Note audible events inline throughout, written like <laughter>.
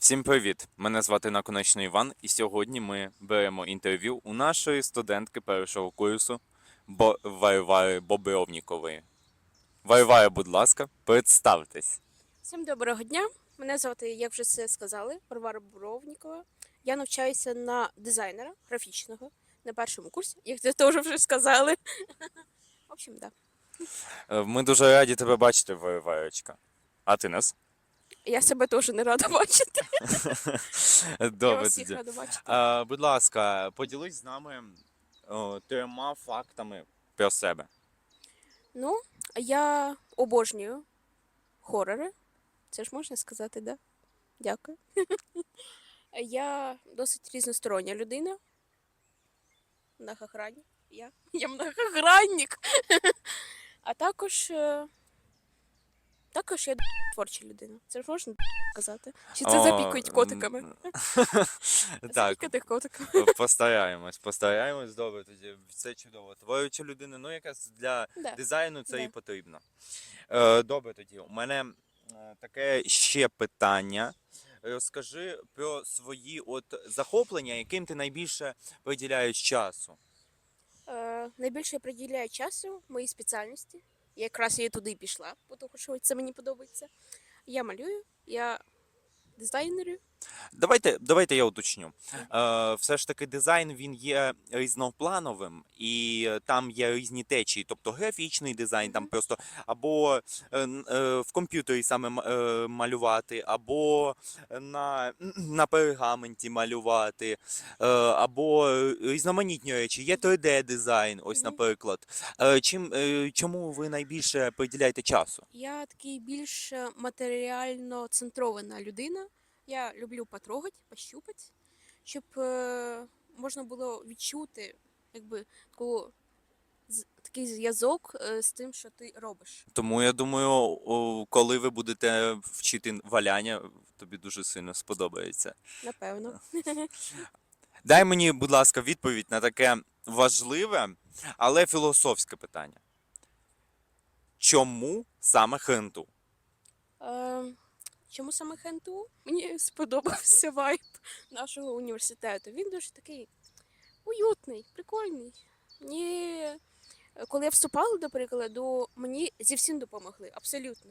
Всім привіт! Мене звати Наконечний Іван, і сьогодні ми беремо інтерв'ю у нашої студентки першого курсу Бо... Варвари Бобровнікової. Варвара, будь ласка, представтесь. Всім доброго дня. Мене звати, як вже це сказали, Варвара Буровнікова. Я навчаюся на дизайнера графічного на першому курсі, як це теж вже сказали. В общем, да. Е, Ми дуже раді тебе бачити, Варварочка. А ти нас? Я себе теж не рада бачити. <laughs> Я Добре вас всіх тоді. рада бачити. А, будь ласка, поділись з нами о, трьома фактами про себе. Ну, я обожнюю хорори. Це ж можна сказати, да? Дякую. <laughs> Я досить різностороння людина. Многогранник. Я, я многогранник. <laughs> А також. е, Також я творча людина. Це ж можна казати? Чи це О, запікують котиками? <laughs> Так, Запікати котиками. Постараємось, постараємось, добре, тоді все чудово. Творюча людина, ну якраз для Да. дизайну це і потрібно. Е, добре тоді. У мене е, таке ще питання. Розкажи про свої от захоплення, яким ти найбільше приділяєш часу. Е, найбільше я приділяю часу моїй спеціальності. Якраз я туди пішла, тому що це мені подобається. Я малюю, я дизайнерю. Давайте, давайте я уточню. Е, все ж таки, дизайн він є різноплановим, і е, там є різні течії, тобто графічний дизайн, там просто або е, е, в комп'ютері саме е, малювати, або на, на пергаменті малювати, е, або різноманітні речі. Є 3D-дизайн, ось, наприклад. Е, чим, е, чому ви найбільше приділяєте часу? Я такий більш е, матеріально центрована людина. Я люблю потрогати, пощупати, щоб е, можна було відчути якби, таку, з- такий зв'язок е, з тим, що ти робиш. Тому я думаю, о, коли ви будете вчити валяння, тобі дуже сильно сподобається. Напевно. <laughs> Дай мені, будь ласка, відповідь на таке важливе, але філософське питання. Чому саме хенту? Е, чому саме ХНТУ? Мені <laughs> сподобався вайб нашого університету. Він дуже такий уютний, прикольний. Мені, е, коли я вступала, до прикладу, мені зі всім допомогли, абсолютно.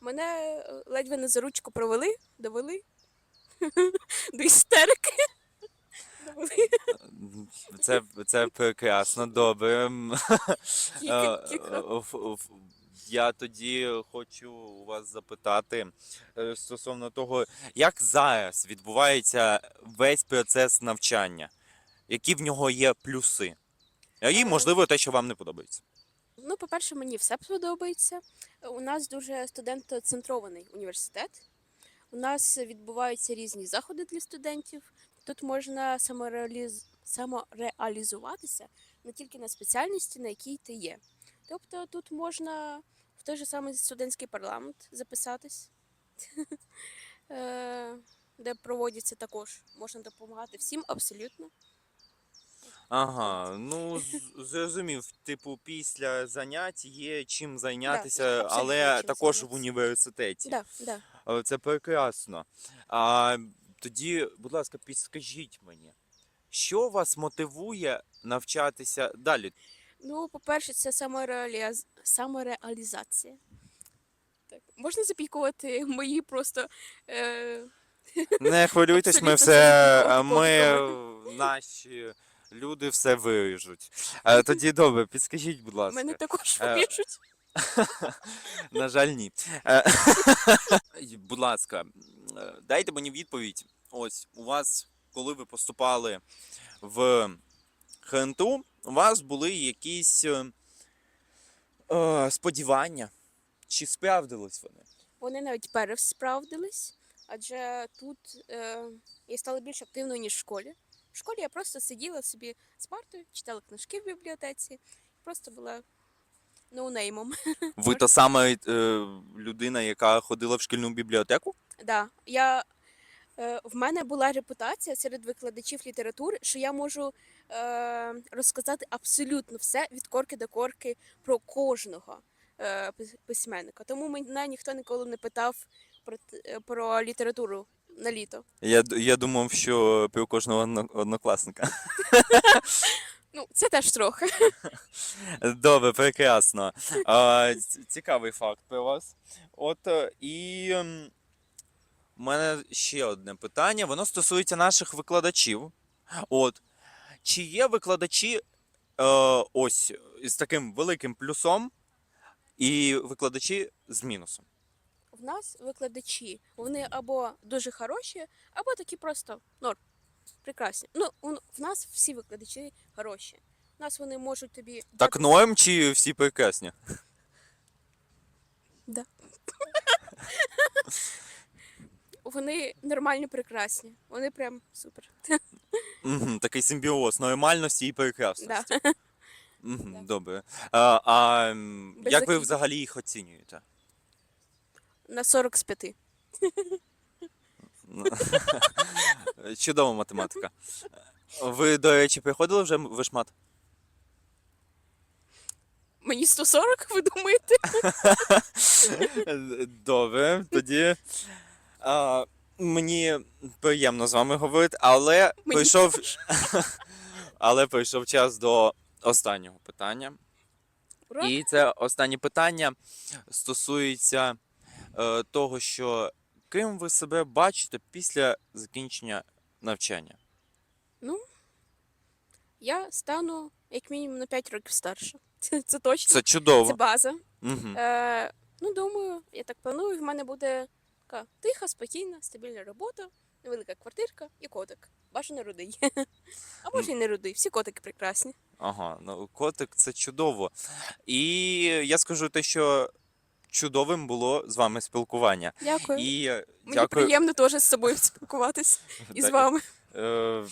Мене е, ледве не за ручку провели, довели <laughs> до істерики. <laughs> Це, це прекрасно, добре. Е, е, Я тоді хочу у вас запитати е, стосовно того, як зараз відбувається весь процес навчання, які в нього є плюси, і, Е, можливо, те, що вам не подобається. Ну, по-перше, мені все подобається. У нас дуже студентоцентрований університет. У нас відбуваються різні заходи для студентів. Тут можна самореаліз... самореалізуватися не тільки на спеціальності, на якій ти є. Тобто тут можна в той же самий студентський парламент записатись, <laughs> е, де проводяться також. Можна допомагати всім абсолютно. Ага, ну зрозумів. Типу, після занять є чим зайнятися, абсолютно але чим також в університеті. Да, да. Це прекрасно. А тоді, будь ласка, підскажіть мені, що вас мотивує навчатися далі? Ну, по-перше, це самореаліз... самореалізація. Так. Можна запікувати <laughs> мої просто. Е... <laughs> Не хвилюйтесь, ми все, е, ми наші люди все <laughs> виріжуть. Е, Тоді добре, підскажіть, будь ласка. Мене також Е, вирішуть. На жаль, ні. Будь ласка, дайте мені відповідь. Ось у вас, коли ви поступали в ХНТУ, у вас були якісь е, е, сподівання? Чи справдились вони? Вони навіть пересправдились, адже тут е... я стала більш активною, ніж в школі. В школі я просто сиділа собі з партою, читала книжки в бібліотеці, просто була ноунеймом. Ви та сама е, людина, яка ходила в шкільну бібліотеку? Да, я, в мене була репутація серед викладачів літератури, що я можу е, розказати абсолютно все від корки до корки про кожного е, письменника. Тому мене ніхто ніколи не питав про, е, про літературу на літо. Я, я думав, що пів кожного однокласника. <laughs> Ну, це теж трохи. <laughs> Добре, прекрасно. Цікавий факт про вас. От е, і у мене ще одне питання. Воно стосується наших викладачів. От. Чи є викладачі е, ось з таким великим плюсом і викладачі з мінусом? В нас викладачі, вони або дуже хороші, або такі просто норм. Прекрасні. Ну, в нас всі викладачі хороші. У нас вони можуть тобі Так дати- норм чи всі прекрасні? Да. Вони нормально прекрасні. Вони прям супер. Такий симбіоз нормальності і прекрасності. Да. Угу, Добре. А, а м, Без як ви закидів. взагалі їх оцінюєте? На 40 з 5. Ну, <laughs> Чудова математика. Ви, до речі, приходили вже в вишмат? Мені 140, ви думаєте? <laughs> Добре, тоді. А, мені приємно з вами говорити, але Мені прийшов. <laughs> але прийшов час до останнього питання. Ура! І це останнє питання стосується е, того, що ким ви себе бачите після закінчення навчання? Ну, Я стану як мінімум на 5 років старше. Це, це точно. Це чудово. Це база. Угу. Е, ну, думаю, я так планую. В мене буде така тиха, спокійна, стабільна робота, невелика квартирка і котик. Бажано рудий. <laughs> А може і не рудий. Всі котики прекрасні. Ага, ну котик це чудово. І я скажу те, що чудовим було з вами спілкування. Дякую. І е, Мені дякую. приємно теж з собою спілкуватись і з Так, вами. Е,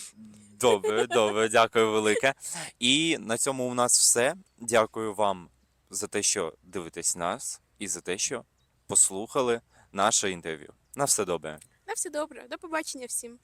Добре, добре, дякую велике. І на цьому у нас все. Дякую вам за те, що дивитесь нас, і за те, що послухали наше інтерв'ю. На все добре. На все добре. До побачення всім.